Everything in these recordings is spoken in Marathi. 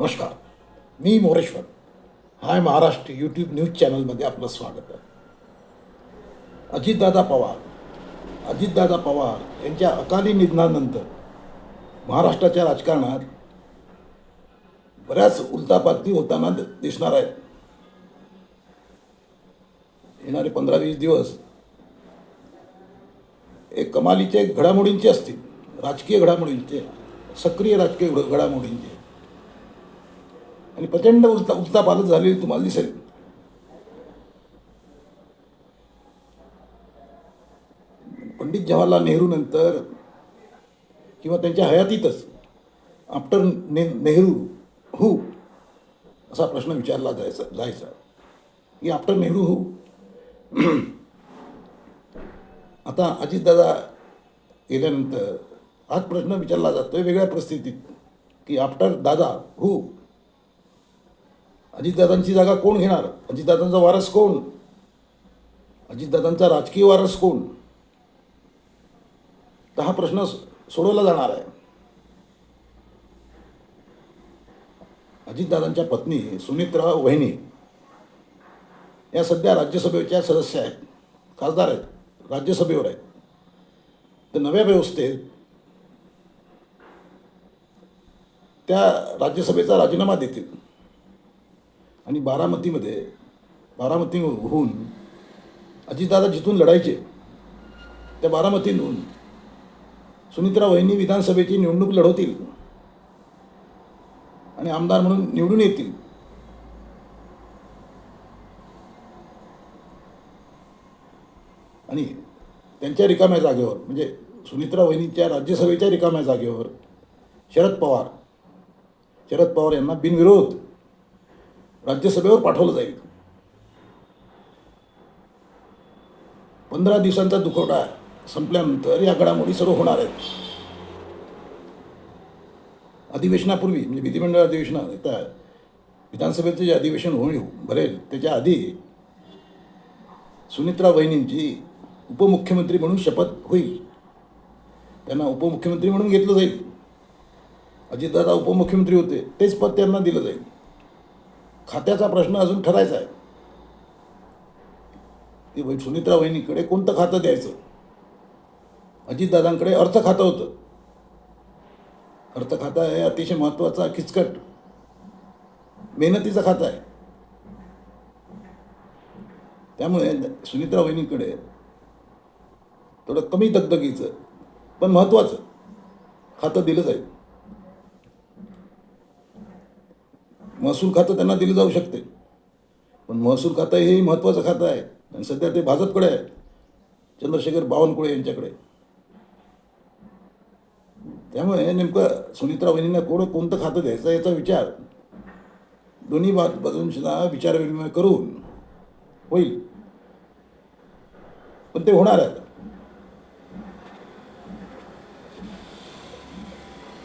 नमस्कार मी Moreshwar. Hi Maharashtra YouTube news चॅनलमध्ये आपलं स्वागत आहे. अजितदादा पवार अजितदादा पवार यांच्या अकाली निधनानंतर महाराष्ट्राच्या राजकारणात बऱ्याच उलतापालती होताना दिसणार आहेत. येणारे पंधरा वीस दिवस एक कमालीचे घडामोडींचे असतील राजकीय घडामोडींचे सक्रिय राजकीय घडामोडींचे. आणि प्रचंड उलता उलता झालेली तुम्हाला दिसेल. पंडित जवाहरलाल नेहरूनंतर किंवा त्यांच्या हयातीतच आफ्टर ने नेहरू हू असा प्रश्न विचारला जायचा जायचा. की आफ्टर नेहरू हू आता अजितदादा गेल्यानंतर हाच प्रश्न विचारला जातोय वेगळ्या परिस्थितीत की आफ्टर दादा हू अजितदादांची जागा कोण घेणार? अजितदादांचा वारस कोण? अजितदादांचा राजकीय वारस कोण? तर हा प्रश्न सोडवला जाणार आहे. अजितदादांच्या पत्नी सुमित्रा वहिनी या सध्या राज्यसभेच्या सदस्य आहेत. खासदार आहेत. राज्यसभेवर आहेत. तर नव्या व्यवस्थेत त्या राज्यसभेचा राजीनामा देतील. आणि बारामतीमध्ये बारामती होऊन अजितदादा जिथून लढायचे. त्या बारामतीहून सुनित्रा वहिनी विधानसभेची निवडणूक लढवतील. आणि आमदार म्हणून निवडून येतील. आणि त्यांच्या रिकाम्या जागेवर म्हणजे सुनित्रा वहिनीच्या राज्यसभेच्या रिकाम्या जागेवर शरद पवार शरद पवार यांना बिनविरोध राज्यसभेवर पाठवलं जाईल. पंधरा दिवसांचा दुखवटा संपल्यानंतर या घडामोडी सर्व होणार आहेत. अधिवेशनापूर्वी म्हणजे विधिमंडळ अधिवेशना विधानसभेचं जे अधिवेशन होईल भरेल त्याच्या आधी सुनित्रा वहिनींची उपमुख्यमंत्री म्हणून शपथ होईल. त्यांना उपमुख्यमंत्री म्हणून घेतलं जाईल. अजितदादा उपमुख्यमंत्री होते तेच पद त्यांना दिलं जाईल. खात्याचा प्रश्न अजून ठरायचा आहे. ती वै- सुनित्रा वहिनीकडे कोणतं खातं द्यायचं? अजितदादांकडे अर्थ खातं होतं. अर्थ खातं हे अतिशय महत्त्वाचा किचकट मेहनतीचं खातं आहे. त्यामुळे सुनित्रा वहिनीकडे थोडं कमी दगदगीचं पण महत्त्वाचं खातं दिलं जाईल. महसूल खातं त्यांना दिलं जाऊ शकते. पण महसूल खातं हे महत्त्वाचं खातं आहे. आणि सध्या ते भाजपकडे आहे चंद्रशेखर बावनकुळे यांच्याकडे. त्यामुळे नेमकं सुनित्रा वहिनींना कोण कोणतं खातं द्यायचं याचा विचार दोन्ही बाज बाजूंना विचारविनिमय करून होईल. पण ते होणार आहे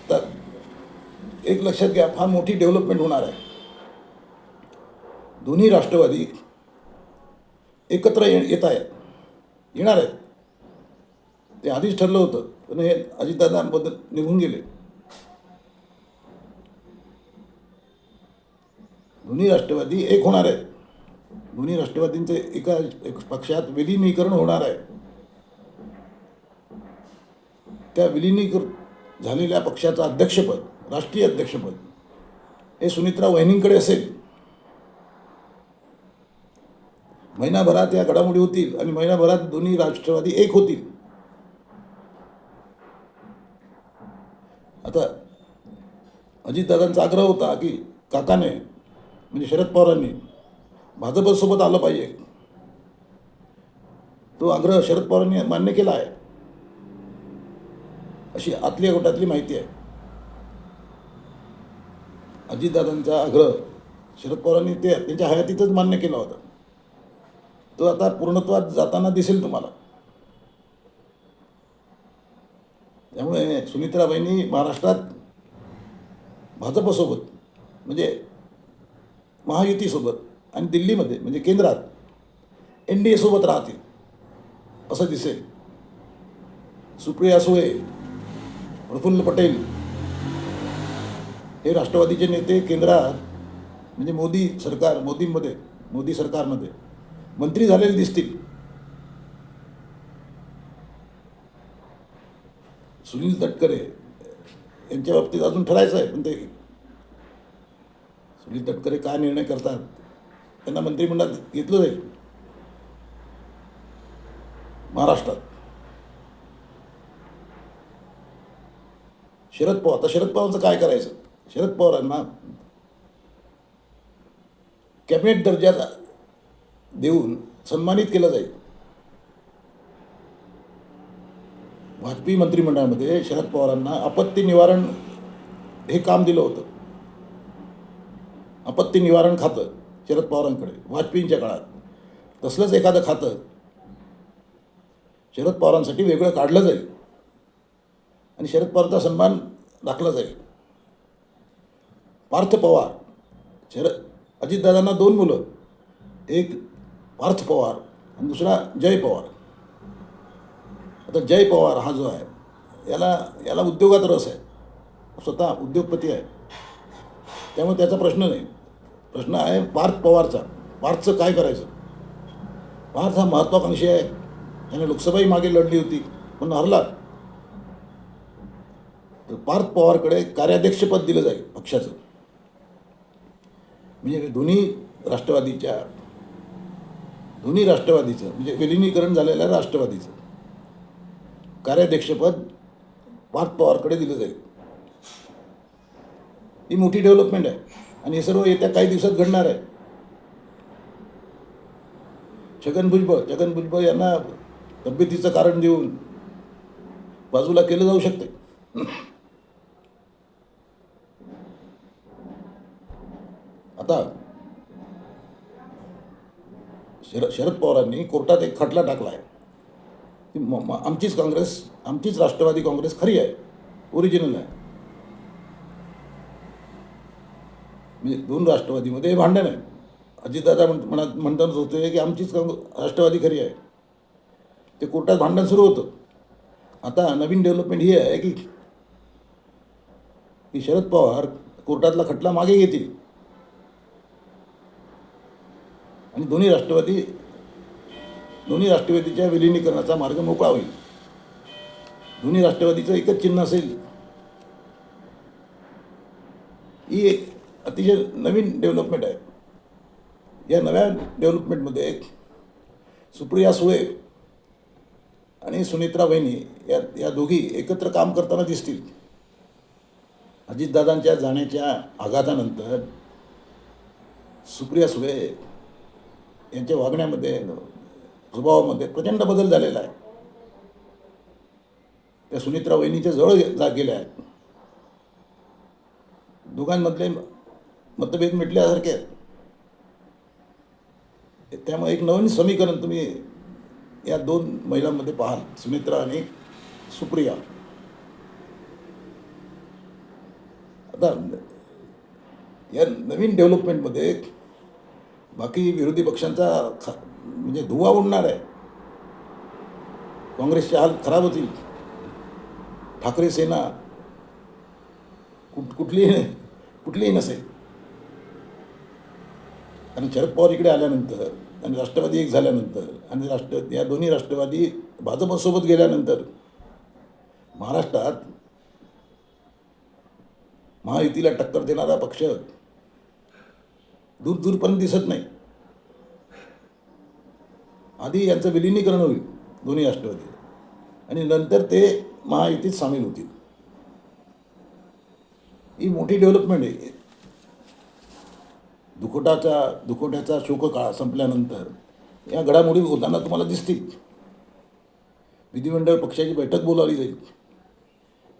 तर एक लक्षात घ्या फार मोठी डेव्हलपमेंट होणार आहे. दोन्ही राष्ट्रवादी एकत्र ये येत आहेत. येणार आहेत. ते आधीच ठरलं होतं पण हे अजितदादांबद्दल निघून गेले. दोन्ही राष्ट्रवादी एक होणार आहेत. दोन्ही राष्ट्रवादींचे एका एक पक्षात विलिनीकरण होणार आहे. त्या विलिनीकर झालेल्या पक्षाचं अध्यक्षपद राष्ट्रीय अध्यक्षपद. हे सुनित्रा वहिनींकडे असेल. महिनाभरात या घडामोडी होतील आणि महिनाभरात दोन्ही राष्ट्रवादी एक होतील. आता अजितदादांचा आग्रह होता की काकाने म्हणजे शरद पवारांनी भाजपसोबत आलं पाहिजे. तो आग्रह शरद पवारांनी मान्य केला आहे. अशी आतल्या गोटातली माहिती आहे. अजितदादांचा आग्रह शरद पवारांनी ते त्यांच्या हयातीतच मान्य केला होता. तो आता पूर्णत्वात जाताना दिसेल तुम्हाला. त्यामुळे सुमित्राबाईंनी महाराष्ट्रात भाजपसोबत म्हणजे महायुतीसोबत आणि दिल्लीमध्ये म्हणजे केंद्रात एन डी एसोबत राहतील असं दिसेल. सुप्रिया सुळे प्रफुल्ल पटेल हे राष्ट्रवादीचे नेते केंद्रात म्हणजे मोदी सरकार मोदींमध्ये मोदी सरकारमध्ये मंत्री झालेले दिसतील. सुनील तटकरे यांच्या बाबतीत अजून ठरायचं आहे पण ते सुनील तटकरे काय निर्णय करतात? त्यांना मंत्रिमंडळात घेतलं जाईल. महाराष्ट्रात. शरद पवार आता शरद पवारांचं काय करायचं? शरद पवारांना कॅबिनेट दर्जाचा देऊन सन्मानित केलं जाईल. वाजपेयी मंत्रिमंडळामध्ये शरद पवारांना आपत्ती निवारण हे काम दिलं होतं. आपत्ती निवारण खातं शरद पवारांकडे वाजपेयींच्या काळात. तसलंच एखादं खातं शरद पवारांसाठी वेगळं काढलं जाईल. आणि शरद पवारांचा सन्मान राखला जाईल. पार्थ पवार. शरद अजितदादांना दोन मुलं एक पार्थ पवार आणि दुसरा जय पवार. आता जय पवार हा जो आहे याला याला उद्योगात रस आहे. स्वतः उद्योगपती आहे. त्यामुळे त्याचा प्रश्न नाही. प्रश्न आहे पार्थ पवारचा. पार्थचं काय करायचं? पार्थ हा महत्त्वाकांक्षी आहे. त्याने लोकसभाही मागे लढली होती पण हरला तर पार्थ पवारकडे कार्याध्यक्षपद दिलं जाईल पक्षाचं. म्हणजे दोन्ही राष्ट्रवादीच्या दोन्ही राष्ट्रवादीचं म्हणजे विलिनीकरण झालेलं आहे राष्ट्रवादीचं कार्याध्यक्षपद पार्थ पवारकडे दिलं जाईल. ही मोठी डेव्हलपमेंट आहे आणि हे सर्व येत्या काही दिवसात घडणार आहे. छगन भुजबळ छगन भुजबळ यांना तब्येतीचं कारण देऊन बाजूला केलं जाऊ शकते आता शरद शरद पवारांनी कोर्टात एक खटला टाकला आहे की आमचीच काँग्रेस आमचीच राष्ट्रवादी काँग्रेस खरी आहे ओरिजिनल आहे. म्हणजे दोन राष्ट्रवादीमध्ये हे भांडण आहे. अजितदादा म्हण म्हणा म्हणतानाच होते की आमचीच काँग्रेस राष्ट्रवादी खरी आहे. ते कोर्टात भांडण सुरू होतं. आता नवीन डेव्हलपमेंट ही आहे की की शरद पवार कोर्टातला खटला मागे घेतील. आणि दोन्ही राष्ट्रवादी दोन्ही राष्ट्रवादीच्या विलिनीकरणाचा मार्ग मोकळा होईल. दोन्ही राष्ट्रवादीचं एकच चिन्ह असेल. ही एक अतिशय नवीन डेव्हलपमेंट आहे. या नव्या डेव्हलपमेंटमध्ये एक सुप्रिया सुळे आणि सुनित्रा वहिनी या या दोघी एकत्र काम करताना दिसतील. अजितदादांच्या जाण्याच्या आघातानंतर सुप्रिया सुळे यांच्या वागण्यामध्ये स्वभावामध्ये प्रचंड बदल झालेला आहे. त्या सुनित्रा वहिनीच्या जवळ जा गेल्या आहेत. दोघांमधले मतभेद मिटल्यासारखे आहेत. त्यामुळे एक नवीन समीकरण तुम्ही या दोन महिलांमध्ये पाहाल सुमित्रा आणि सुप्रिया. आता या नवीन डेव्हलपमेंटमध्ये बाकी विरोधी पक्षांचा ख म्हणजे धुवा उडणार आहे. काँग्रेसचे हाल खराब होतील. ठाकरे सेना कुठ कुठलीही कुठलीही नसेल. आणि शरद पवार इकडे आल्यानंतर आणि राष्ट्रवादी एक झाल्यानंतर आणि राष्ट्र या दोन्ही राष्ट्रवादी भाजपसोबत गेल्यानंतर महाराष्ट्रात महायुतीला टक्कर देणारा पक्ष दूर दूरपर्यंत दिसत नाही. आधी यांचं विलिनीकरण होईल दोन्ही राष्ट्रवादी. आणि नंतर ते महायुतीत सामील होतील. ही मोठी डेव्हलपमेंट आहे. दुखोटाचा दुखोट्याचा शोककाळ संपल्यानंतर या घडामोडी होताना तुम्हाला दिसतील. विधिमंडळ पक्षाची बैठक बोलावली जाईल.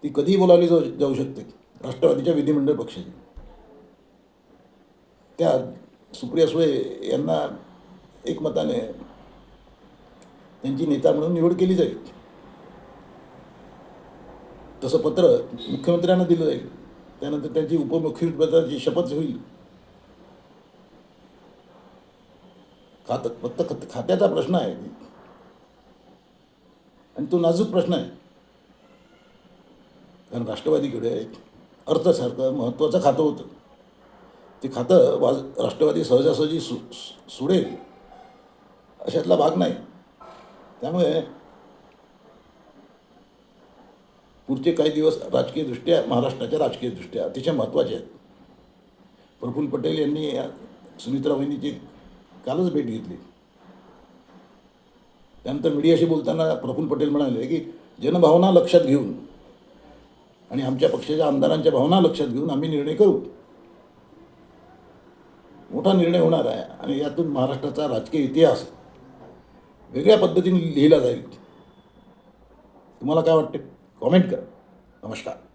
ती कधीही बोलावली जाऊ जाऊ शकते? राष्ट्रवादीच्या विधिमंडळ पक्षाची. त्या सुप्रिया सुळे यांना एकमताने त्यांची नेता म्हणून निवड केली जाईल. तसं पत्र मुख्यमंत्र्यांना दिलं जाईल. त्यानंतर त्यांची उपमुख्यमंत्र्याची शपथ होईल. खात फक्त खात्याचा प्रश्न आहे. आणि तो नाजूक प्रश्न आहे. कारण राष्ट्रवादीकडे अर्थसारखं महत्त्वाचं खातं होतं. ते खातं वाज राष्ट्रवादी सहजासहजी सु सुडेल अशातला भाग नाही. त्यामुळे पुढचे काही दिवस राजकीयदृष्ट्या महाराष्ट्राच्या राजकीयदृष्ट्या अतिशय महत्त्वाचे आहेत. प्रफुल्ल पटेल यांनी सुमित्रा वहिनीची कालच भेट घेतली. त्यानंतर मीडियाशी बोलताना प्रफुल्ल पटेल म्हणाले की जनभावना लक्षात घेऊन आणि आमच्या पक्षाच्या आमदारांच्या भावना लक्षात घेऊन आम्ही निर्णय करू. मोठा निर्णय होणार आहे आणि यातून महाराष्ट्राचा राजकीय इतिहास वेगळ्या पद्धतीने लिहिला जाईल. तुम्हाला काय वाटते? कॉमेंट करा. नमस्कार.